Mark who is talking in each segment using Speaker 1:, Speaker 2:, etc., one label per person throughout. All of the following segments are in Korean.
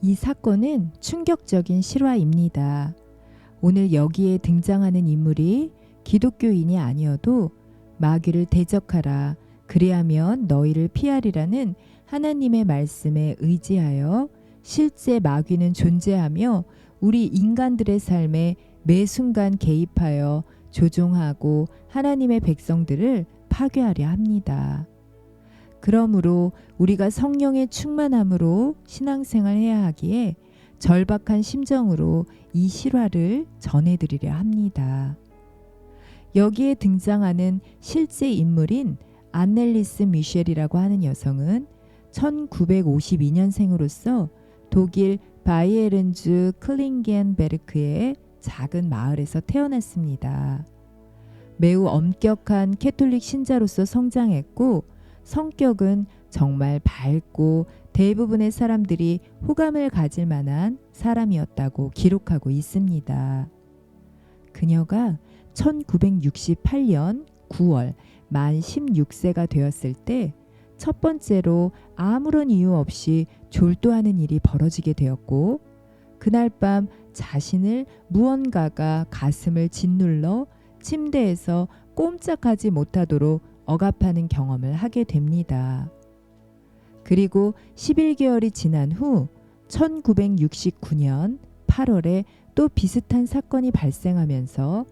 Speaker 1: 이 사건은 충격적인 실화입니다. 오늘 여기에 등장하는 인물이 기독교인이 아니어도 마귀를 대적하라. 그리하면 너희를 피하리라는 하나님의 말씀에 의지하여 실제 마귀는 존재하며 우리 인간들의 삶에 매 순간 개입하여 조종하고 하나님의 백성들을 파괴하려 합니다. 그러므로 우리가 성령의 충만함으로 신앙생활 해야 하기에 절박한 심정으로 이 실화를 전해드리려 합니다. 여기에 등장하는 실제 인물인 안넬리스 미셸이라고 하는 여성은 1952년생으로서 독일 바이에른주 클링겐베르크의 작은 마을에서 태어났습니다. 매우 엄격한 캐톨릭 신자로서 성장했고 성격은 정말 밝고 대부분의 사람들이 호감을 가질 만한 사람이었다고 기록하고 있습니다. 그녀가 1968년 9월 만 16세가 되었을 때 첫 번째로 아무런 이유 없이 졸도하는 일이 벌어지게 되었고 그날 밤 자신을 무언가가 가슴을 짓눌러 침대에서 꼼짝하지 못하도록 억압하는 경험을 하게 됩니다. 그리고 11개월이 지난 후 1969년 8월에 또 비슷한 사건이 발생하면서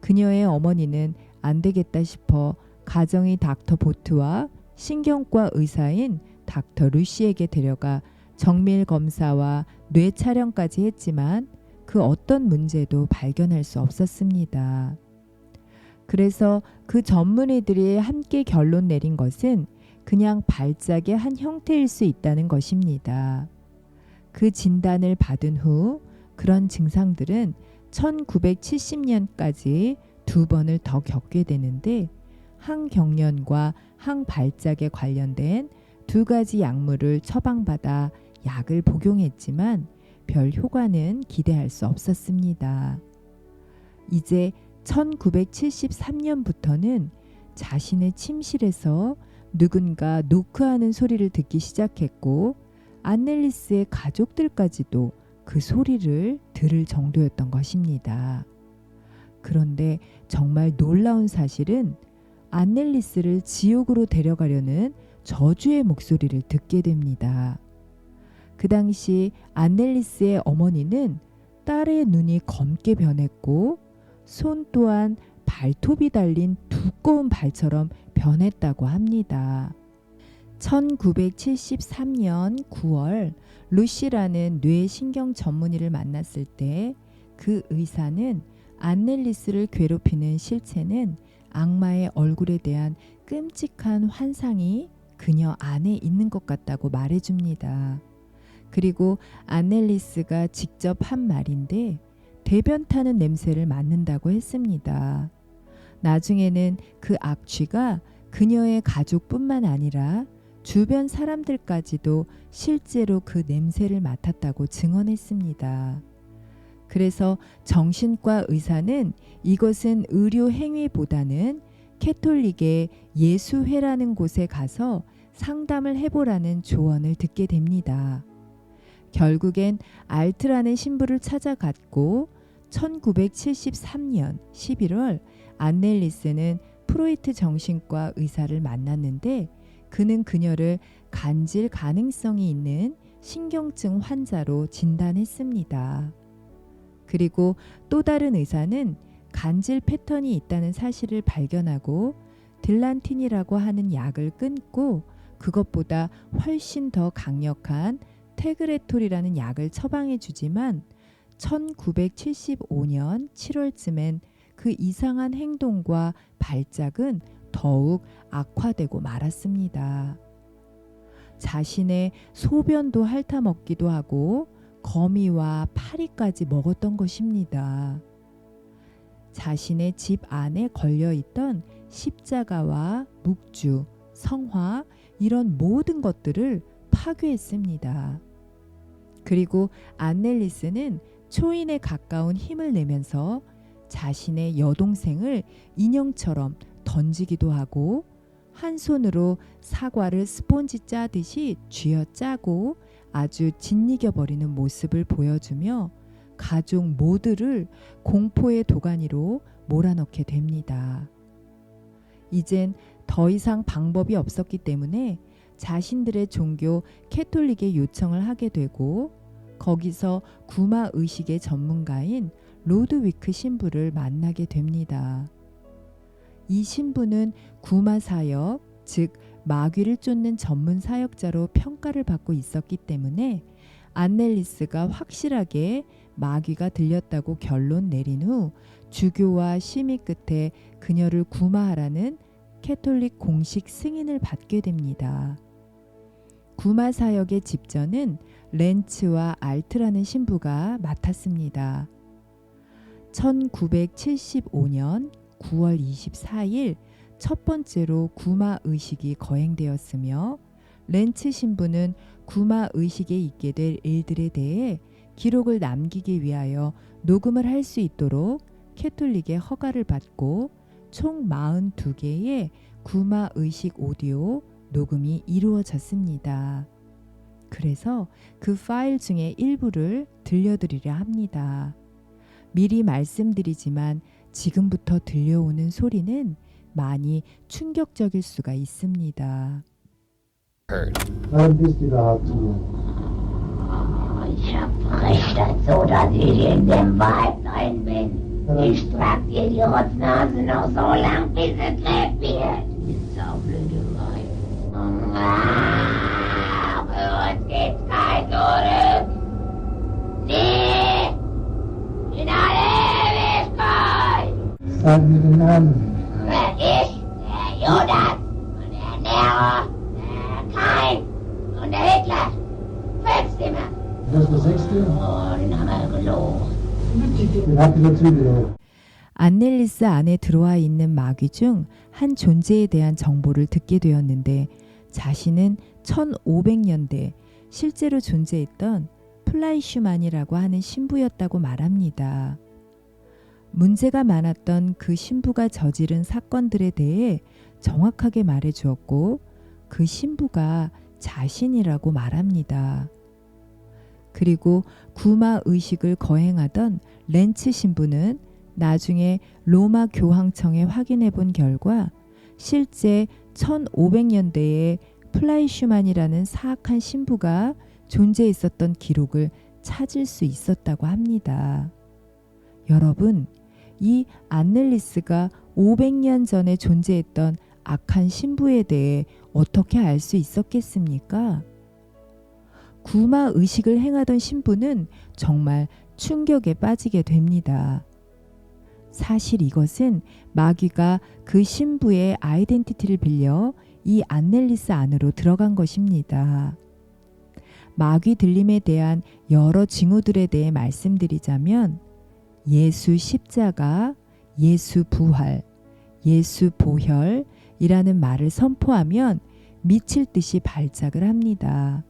Speaker 1: 그녀의 어머니는 안 되겠다 싶어 가정의 닥터 보트와 신경과 의사인 닥터 루시에게 데려가 정밀 검사와 뇌 촬영까지 했지만 그 어떤 문제도 발견할 수 없었습니다. 그래서 그 전문의들이 함께 결론 내린 것은 그냥 발작의 한 형태일 수 있다는 것입니다. 그 진단을 받은 후 그런 증상들은 1970년까지 두 번을 더 겪게 되는데 항경련과 항발작에 관련된 두 가지 약물을 처방받아 약을 복용했지만 별 효과는 기대할 수 없었습니다. 이제 1973년부터는 자신의 침실에서 누군가 노크하는 소리를 듣기 시작했고 안넬리스의 가족들까지도 그 소리를 들을 정도였던 것입니다. 그런데 정말 놀라운 사실은 안넬리스를 지옥으로 데려가려는 저주의 목소리를 듣게 됩니다. 그 당시 안넬리스의 어머니는 딸의 눈이 검게 변했고 손 또한 발톱이 달린 두꺼운 발처럼 변했다고 합니다. 1973년 9월 루시라는 뇌신경 전문의를 만났을 때 그 의사는 안넬리스를 괴롭히는 실체는 악마의 얼굴에 대한 끔찍한 환상이 그녀 안에 있는 것 같다고 말해줍니다. 그리고 안넬리스가 직접 한 말인데 대변 타는 냄새를 맡는다고 했습니다. 나중에는 그 악취가 그녀의 가족뿐만 아니라 주변 사람들까지도 실제로 그 냄새를 맡았다고 증언했습니다. 그래서 정신과 의사는 이것은 의료 행위보다는 캐톨릭의 예수회라는 곳에 가서 상담을 해보라는 조언을 듣게 됩니다. 결국엔 알트라는 신부를 찾아갔고 1973년 11월 안넬리스는 프로이트 정신과 의사를 만났는데 그는 그녀를 간질 가능성이 있는 신경증 환자로 진단했습니다. 그리고 또 다른 의사는 간질 패턴이 있다는 사실을 발견하고 들란틴이라고 하는 약을 끊고 그것보다 훨씬 더 강력한 테그레톨이라는 약을 처방해 주지만 1975년 7월쯤엔 그 이상한 행동과 발작은 더욱 악화되고 말았습니다. 자신의 소변도 핥아먹기도 하고 거미와 파리까지 먹었던 것입니다. 자신의 집 안에 걸려 있던 십자가와 묵주, 성화 이런 모든 것들을 파괴했습니다. 그리고 안넬리스는 초인에 가까운 힘을 내면서 자신의 여동생을 인형처럼 던지기도 하고 한 손으로 사과를 스폰지 짜듯이 쥐어 짜고 아주 짓이겨 버리는 모습을 보여주며 가족 모두를 공포의 도가니로 몰아넣게 됩니다. 이젠 더 이상 방법이 없었기 때문에 자신들의 종교 캐톨릭의 요청을 하게 되고 거기서 구마 의식의 전문가인 로드위크 신부를 만나게 됩니다. 이 신부는 구마 사역, 즉 마귀를 쫓는 전문 사역자로 평가를 받고 있었기 때문에 안넬리스가 확실하게 마귀가 들렸다고 결론 내린 후 주교와 심의 끝에 그녀를 구마하라는 캐톨릭 공식 승인을 받게 됩니다. 구마 사역의 집전은 렌츠와 알트라는 신부가 맡았습니다. 1975년 9월 24일 첫 번째로 구마 의식이 거행되었으며 렌츠 신부는 구마 의식에 있게 될 일들에 대해 기록을 남기기 위하여 녹음을 할 수 있도록 캐톨릭의 허가를 받고 총 42개의 구마 의식 오디오 녹음이 이루어졌습니다. 그래서 그 파일 중에 일부를 들려드리려 합니다. 미리 말씀드리지만 지금부터 들려오는 소리는 많이 충격적일 수가 있습니다.
Speaker 2: Wann bist du überhaupt hier?
Speaker 3: Ich hab Recht so, dass ich in dem Wald drin bin. Ich trag dir die Rotznase noch so lang, bis es krepiert. Ist so blöde Weib. Ewigkeit!
Speaker 2: Sag mir den Namen.
Speaker 3: Wer ich, der Judas und der Nero, der Kain und der Hitler. Fünf immer.
Speaker 2: Das ist der sechste.
Speaker 3: Oh, den haben wir gelogen.
Speaker 2: Den habt ihr dazu
Speaker 1: 안넬리스 안에 들어와 있는 마귀 중 한 존재에 대한 정보를 듣게 되었는데 자신은 1500년대 실제로 존재했던 플라이슈만이라고 하는 신부였다고 말합니다. 문제가 많았던 그 신부가 저지른 사건들에 대해 정확하게 말해 주었고 그 신부가 자신이라고 말합니다. 그리고 구마 의식을 거행하던 렌츠 신부는 나중에 로마 교황청에 확인해 본 결과 실제 1500년대에 플라이슈만이라는 사악한 신부가 존재했었던 기록을 찾을 수 있었다고 합니다. 여러분, 이 안넬리스가 500년 전에 존재했던 악한 신부에 대해 어떻게 알 수 있었겠습니까? 구마 의식을 행하던 신부는 정말 충격에 빠지게 됩니다. 사실 이것은 마귀가 그 신부의 아이덴티티를 빌려 이 안넬리스 안으로 들어간 것입니다. 마귀 들림에 대한 여러 징후들에 대해 말씀드리자면 예수 십자가, 예수 부활, 예수 보혈이라는 말을 선포하면 미칠 듯이 발작을 합니다.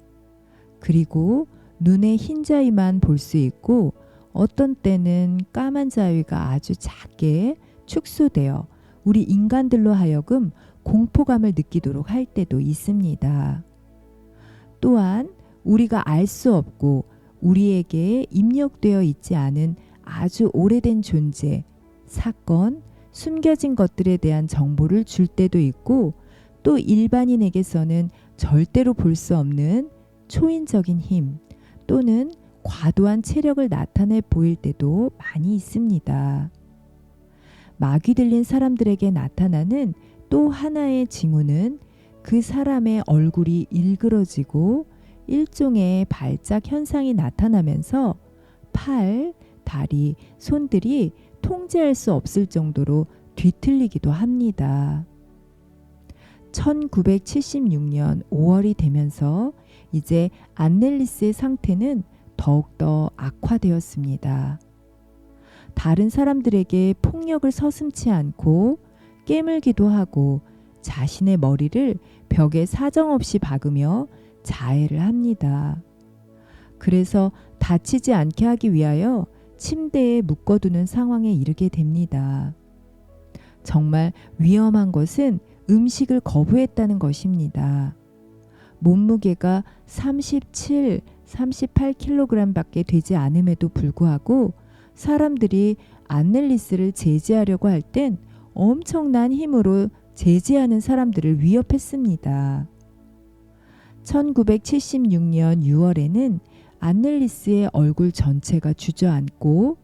Speaker 1: 그리고 눈에 흰자위만 볼 수 있고 어떤 때는 까만 자위가 아주 작게 축소되어 우리 인간들로 하여금 공포감을 느끼도록 할 때도 있습니다. 또한 우리가 알 수 없고 우리에게 입력되어 있지 않은 아주 오래된 존재, 사건, 숨겨진 것들에 대한 정보를 줄 때도 있고 또 일반인에게서는 절대로 볼 수 없는 초인적인 힘 또는 과도한 체력을 나타내 보일 때도 많이 있습니다. 마귀 들린 사람들에게 나타나는 또 하나의 징후는 그 사람의 얼굴이 일그러지고 일종의 발작 현상이 나타나면서 팔, 다리, 손들이 통제할 수 없을 정도로 뒤틀리기도 합니다. 1976년 5월이 되면서 이제 안넬리스의 상태는 더욱더 악화되었습니다. 다른 사람들에게 폭력을 서슴치 않고 깨물기도 하고 자신의 머리를 벽에 사정없이 박으며 자해를 합니다. 그래서 다치지 않게 하기 위하여 침대에 묶어두는 상황에 이르게 됩니다. 정말 위험한 것은 음식을 거부했다는 것입니다. 몸무게가 37, 38kg밖에 되지 않음에도 불구하고 사람들이 안넬리스를 제지하려고 할 땐 엄청난 힘으로 제지하는 사람들을 위협했습니다. 1976년 6월에는 안넬리스의 얼굴 전체가 주저앉고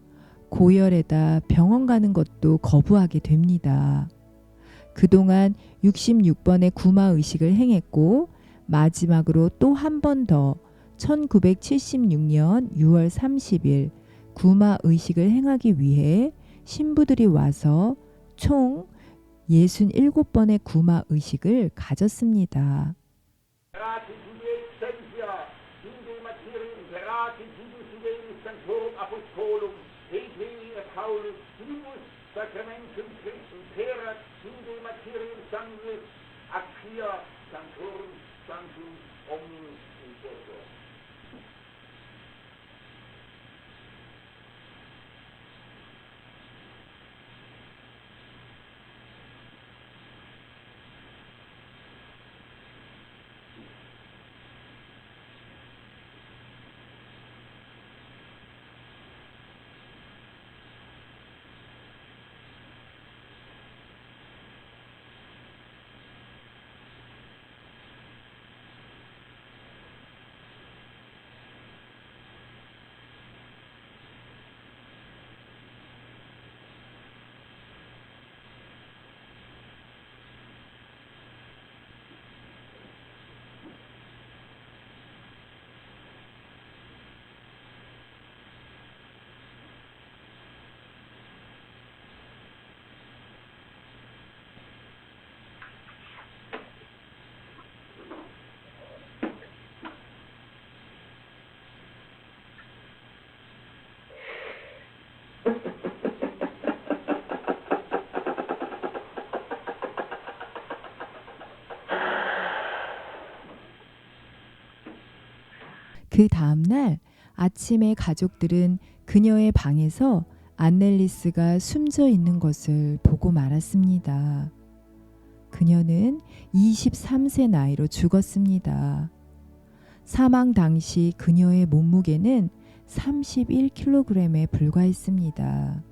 Speaker 1: 고열에다 병원 가는 것도 거부하게 됩니다. 그동안 66번의 구마 의식을 행했고 마지막으로 또 한 번 더 1976년 6월 30일 구마 의식을 행하기 위해 신부들이 와서 총 67번의 구마 의식을 가졌습니다.
Speaker 4: Paulus sumus sacramentum Christum terat sine materium sanguis, acquia sanctorum sanctum omnis in
Speaker 1: 그 다음날 아침에 가족들은 그녀의 방에서 안넬리스가 숨져 있는 것을 보고 말았습니다. 그녀는 23세 나이로 죽었습니다. 사망 당시 그녀의 몸무게는 31kg에 불과했습니다.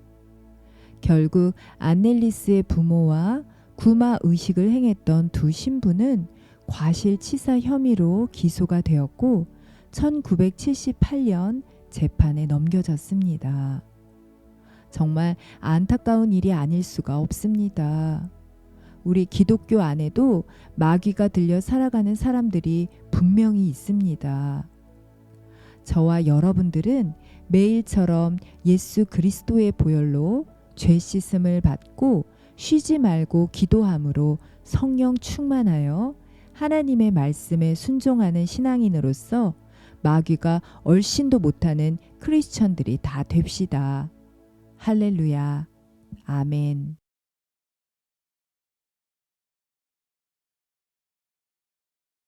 Speaker 1: 결국 안넬리스의 부모와 구마 의식을 행했던 두 신부는 과실치사 혐의로 기소가 되었고 1978년 재판에 넘겨졌습니다. 정말 안타까운 일이 아닐 수가 없습니다. 우리 기독교 안에도 마귀가 들려 살아가는 사람들이 분명히 있습니다. 저와 여러분들은 매일처럼 예수 그리스도의 보혈로 죄 씻음을 받고 쉬지 말고 기도함으로 성령 충만하여 하나님의 말씀에 순종하는 신앙인으로서 마귀가 얼씬도 못하는 크리스천들이 다 됩시다. 할렐루야. 아멘.